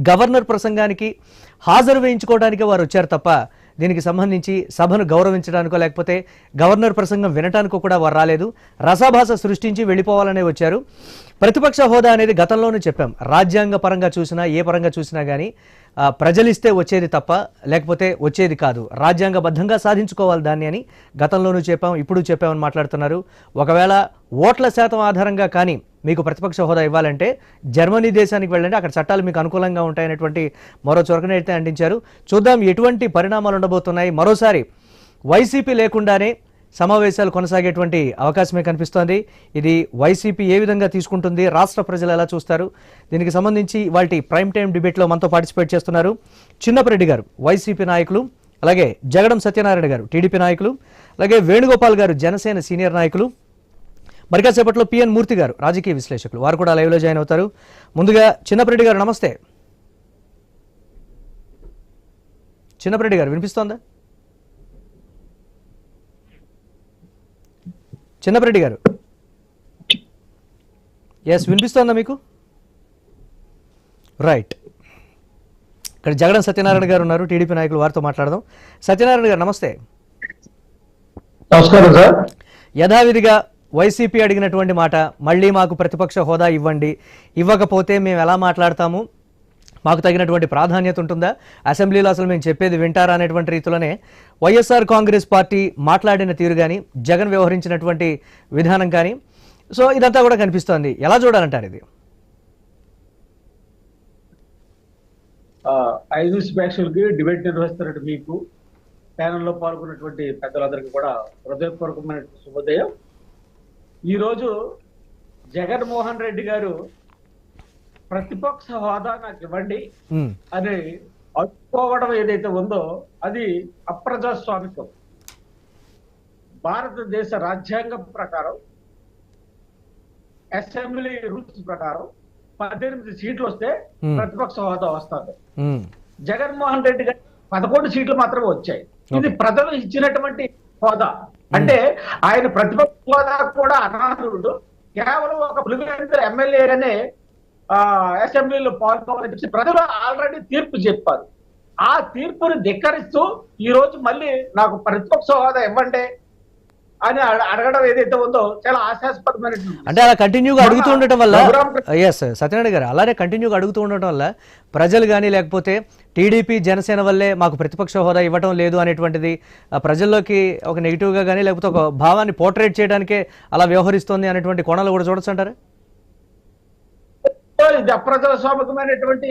Governor ప్రసంగానికి హాజరు వేయించుకోవడానికి వారు వచ్చారు తప్ప దీనికి సంబంధించి సభను గౌరవించడానికో లేకపోతే గవర్నర్ ప్రసంగం వినటానికో కూడా వారు రాలేదు. రసాభాస సృష్టించి వెళ్ళిపోవాలనే వచ్చారు. ప్రతిపక్ష హోదా అనేది గతంలోనే చెప్పాం. రాజ్యాంగ పరంగా చూసినా ఏ పరంగా చూసినా కానీ ప్రజలిస్తే వచ్చేది తప్ప లేకపోతే వచ్చేది కాదు. రాజ్యాంగబద్ధంగా సాధించుకోవాలి దాన్ని అని గతంలోనూ చెప్పాం ఇప్పుడు చెప్పామని మాట్లాడుతున్నారు. ఒకవేళ ఓట్ల శాతం ఆధారంగా కానీ మీకు ప్రతిపక్ష హోదా ఇవ్వాలంటే జర్మనీ దేశానికి వెళ్ళండి అక్కడ చట్టాలు మీకు అనుకూలంగా ఉంటాయనేటువంటి మరో చొరకనైతే అందించారు. చూద్దాం ఎటువంటి పరిణామాలు ఉండబోతున్నాయి. మరోసారి వైసీపీ లేకుండానే సమావేశాలు కొనసాగేటువంటి అవకాశమే కనిపిస్తోంది. ఇది వైసీపీ ఏ విధంగా తీసుకుంటుంది? రాష్ట్ర ప్రజలు ఎలా చూస్తారు? దీనికి సంబంధించి వాటి ప్రైమ్ టైం డిబేట్లో మనతో పార్టిసిపేట్ చేస్తున్నారు చిన్నపరెడ్డి గారు వైసీపీ నాయకులు అలాగే జగడం సత్యనారాయణ గారు టీడీపీ నాయకులు అలాగే వేణుగోపాల్ గారు జనసేన సీనియర్ నాయకులు. మరి పిఎన్ మూర్తి గారు రాజకీయ విశ్లేషకులు. వారు కూడా లైవ్లో జాయిన్ అవుతారు. ముందుగా చిన్నపరెడ్డి గారు నమస్తే. చిన్నపరెడ్డి గారు వినిపిస్తోందా? చిన్నపరెడ్డి గారు. ఎస్ వినిపిస్తోందా మీకు? రైట్ ఇక్కడ జగడం సత్యనారాయణ గారు ఉన్నారు టీడీపీ నాయకులు వారితో మాట్లాడదాం. సత్యనారాయణ గారు నమస్తే. నమస్కారం సార్. యథావిధిగా వైసీపీ అడిగినటువంటి మాట మళ్ళీ మాకు ప్రతిపక్ష హోదా ఇవ్వండి ఇవ్వకపోతే మేము ఎలా మాట్లాడతాము? మాకు తగినటువంటి ప్రాధాన్యత ఉంటుందా? అసెంబ్లీలో అసలు మేము చెప్పేది వింటారా అనేటువంటి రీతిలోనే వైఎస్ఆర్ కాంగ్రెస్ పార్టీ మాట్లాడిన తీరు కానీ జగన్ వ్యవహరించినటువంటి విధానం కానీ సో ఇదంతా కూడా కనిపిస్తోంది. ఎలా చూడాలంటారు ఇది? ఐదు స్పెషల్కి డిబేట్ నిర్వహిస్తున్నట్టు మీకు. ప్యానెల్లో పాల్గొన్నటువంటి పెద్దలందరికీ కూడా హృదయపూర్వకమైన శుభోదయం. ఈరోజు జగన్మోహన్ రెడ్డి గారు ప్రతిపక్ష హోదా నాకు ఇవ్వండి అని అడుక్కోవడం ఏదైతే ఉందో అది అప్రజాస్వామికం. భారతదేశ రాజ్యాంగం ప్రకారం అసెంబ్లీ రూల్స్ ప్రకారం పద్దెనిమిది సీట్లు వస్తే. ప్రతిపక్ష హోదా వస్తుంది. జగన్మోహన్ రెడ్డి గారు పదకొండు సీట్లు మాత్రమే వచ్చాయి. ఇది ప్రజలు ఇచ్చినటువంటి హోదా. అంటే ఆయన ప్రతిపక్ష హోదా కూడా అనర్హుడు. కేవలం ఒక పులివెందుల ఎమ్మెల్యేగానే ఆ, అసెంబ్లీలో పాల్గొనాలని చెప్పి ప్రజలు ఆల్రెడీ తీర్పు చెప్పారు. ఆ తీర్పుని ధిక్కరిస్తూ ఈ రోజు మళ్ళీ నాకు ప్రతిపక్ష హోదా ఇవ్వండి అని అడ- అడగడం ఏదైతే ఉందో చాలా ఆశాస్పదమైనటువంటి అంటే అలా కంటిన్యూగా అడుగుతూ ఉండటం వల్ల ఎస్ సత్యనారాయణ గారు అలానే కంటిన్యూగా అడుగుతూ ఉండటం వల్ల ప్రజలు కానీ లేకపోతే టీడీపీ జనసేన వల్లే మాకు ప్రతిపక్ష హోదా ఇవ్వటం లేదు అనేటువంటిది ప్రజల్లోకి ఒక నెగిటివ్గా కానీ లేకపోతే ఒక భావాన్ని పోర్ట్రేట్ చేయడానికే అలా వ్యవహరిస్తోంది అనేటువంటి కోణాలు కూడా చూడొచ్చు అంటారా? ఇది అప్రజాస్వామికమైనటువంటి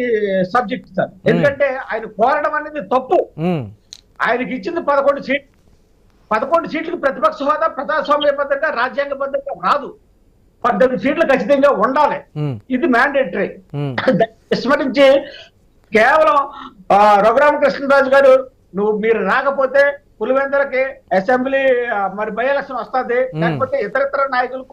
సబ్జెక్ట్ సార్. ఎందుకంటే ఆయన కోరడం అనేది తప్పు. ఆయనకి ఇచ్చింది పదకొండు సీట్లు పదకొండు సీట్లకు ప్రతిపక్ష హోదా ప్రజాస్వామ్యబద్ధంగా రాజ్యాంగబద్ధంగా రాదు. పద్దెనిమిది సీట్లు ఖచ్చితంగా ఉండాలి. ఇది మ్యాండేటరీ విస్మరించి కేవలం రఘురామకృష్ణరాజు గారు నువ్వు మీరు రాకపోతే పులివెందులకి అసెంబ్లీ మరి బై ఎలక్షన్ వస్తుంది. లేకపోతే ఇతరితర నాయకులు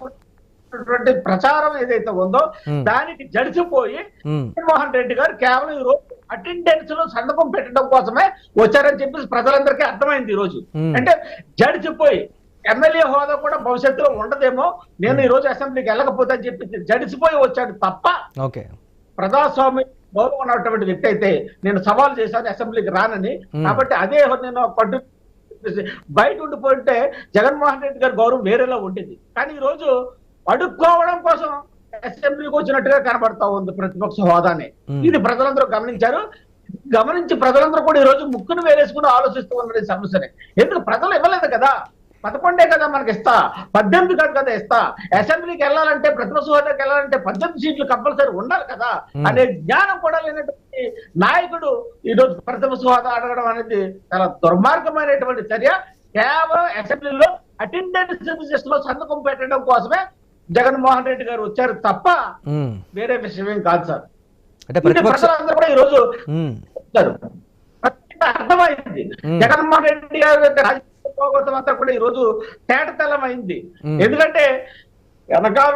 ఉన్నటువంటి ప్రచారం ఏదైతే ఉందో. దానికి జడిసిపోయి ఉమ్, జగన్మోహన్ రెడ్డి గారు కేవలం ఈ రోజు అటెండెన్స్లో సంతకం పెట్టడం కోసమే వచ్చారని చెప్పేసి ప్రజలందరికీ అర్థమైంది ఈ రోజు. అంటే జడిచిపోయి ఎమ్మెల్యే హోదా కూడా భవిష్యత్తులో ఉండదేమో నేను ఈ రోజు అసెంబ్లీకి వెళ్ళకపోతే అని చెప్పి జడిసిపోయి వచ్చాడు తప్ప ఓకే ప్రజాస్వామ్య గౌరవం ఉన్నటువంటి వ్యక్తి అయితే నేను సవాల్ చేశాను అసెంబ్లీకి రానని. కాబట్టి అదే నేను పట్టు బయట ఉండిపోయింటే జగన్మోహన్ రెడ్డి గారి గౌరవం వేరేలా ఉంటుంది కానీ ఈ రోజు అడుక్కోవడం కోసం అసెంబ్లీకి వచ్చినట్టుగా కనబడతా ఉంది ప్రతిపక్ష హోదాని. ఇది ప్రజలందరూ గమనించారు. గమనించి ప్రజలందరూ కూడా ఈ రోజు ముక్కును వేరేసుకుని ఆలోచిస్తూ ఉన్న సమస్యనే. ఎందుకు? ప్రజలు ఇవ్వలేదు కదా. పదకొండే కదా మనకి ఇస్తా. పద్దెనిమిది కాదు కదా ఇస్తా. అసెంబ్లీకి వెళ్ళాలంటే ప్రతిపక్ష హోదాకి వెళ్ళాలంటే పద్దెనిమిది సీట్లు కంపల్సరీ ఉండాలి కదా. అనే జ్ఞానం కూడా లేనటువంటి నాయకుడు ఈ రోజు ప్రతిపక్ష హోదా అడగడం అనేది చాలా దుర్మార్గమైనటువంటి చర్య. కేవలం అసెంబ్లీలో అటెండెన్స్లో సంతకం పెట్టడం కోసమే జగన్మోహన్ రెడ్డి గారు వచ్చారు తప్ప వేరే విషయం ఏం కాదు సార్. అంటే ప్రజలందరూ కూడా ఈ రోజు ఉమ్, చెప్తారు ప్రతి అర్థమైంది. జగన్మోహన్ రెడ్డి గారి రాజకీయ పోగొట్టం అంతా కూడా ఈ రోజు తేటతెల్లమైంది. Hmm. ఎందుకంటే వెనకాల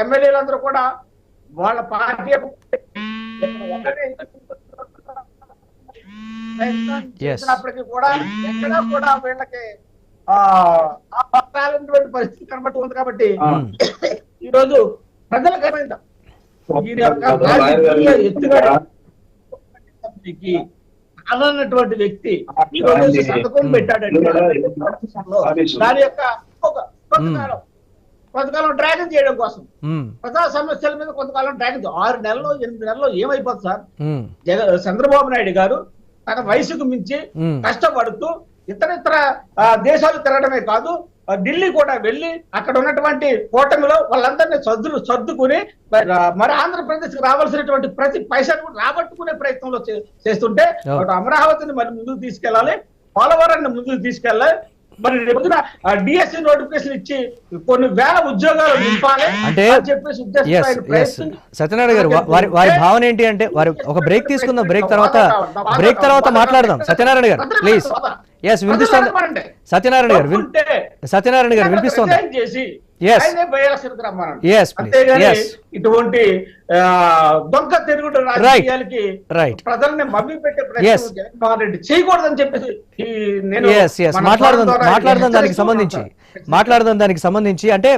ఎమ్మెల్యేలందరూ కూడా వాళ్ళ పార్టీ కూడా ఎక్కడా కూడా వీళ్ళకి పట్టాలన్నటువంటి పరిస్థితి కనబడుతుంది కాబట్టి ఈ రోజు ప్రజలకు ఏమైందా యొక్క రాజకీయ ఎత్తుగడ కంపెనీకి అనన్నటువంటి వ్యక్తి ఈ రోజు సంతకం పెట్టాడంటే దాని యొక్క కొంతకాలం కొంతకాలం డ్రాగన్ చేయడం కోసం. ప్రజా సమస్యల మీద కొంతకాలం డ్రాగన్ ఆరు నెలలు ఎనిమిది నెలలు ఏమైపోతుంది సార్? చంద్రబాబు నాయుడు గారు తన వయసుకు మించి. కష్టపడుతూ ఇతర ఇతర దేశాలు తిరగడమే కాదు ఢిల్లీ కూడా వెళ్ళి అక్కడ ఉన్నటువంటి కూటమిలో వాళ్ళందరినీ సర్దులు సర్దుకుని మరి, ఆ, మరి ఆంధ్రప్రదేశ్కి రావాల్సినటువంటి ప్రతి పైసను కూడా రాబట్టుకునే ప్రయత్నంలో చేస్తుంటే అమరావతిని మరి ముందుకు తీసుకెళ్ళాలి పోలవరాన్ని ముందుకు తీసుకెళ్ళాలి మరి రేపున డిఎస్సి నోటిఫికేషన్ ఇచ్చి కొన్ని వేల ఉద్యోగాలు నింపాలి అంటే చెప్పేసి సత్యనారాయణ గారు వారి వారి భావన ఏంటి అంటే వారి ఒక బ్రేక్ తీసుకుందాం బ్రేక్ తర్వాత బ్రేక్ తర్వాత మాట్లాడదాం. సత్యనారాయణ గారు ప్లీజ్ ఎస్ వినిపిస్తోంది. సత్యనారాయణ గారు సత్యనారాయణ గారు వినిపిస్తోంది. ఇటువంటి దొంగ తిరుగుడు రాజకీయాలకి. ప్రజల్ని మభ్య పెట్టే జగన్మోహన్ రెడ్డి చేయకూడదని చెప్పేసి నేను మాట్లాడదాం దానికి సంబంధించి. మాట్లాడదాం దానికి సంబంధించి. అంటే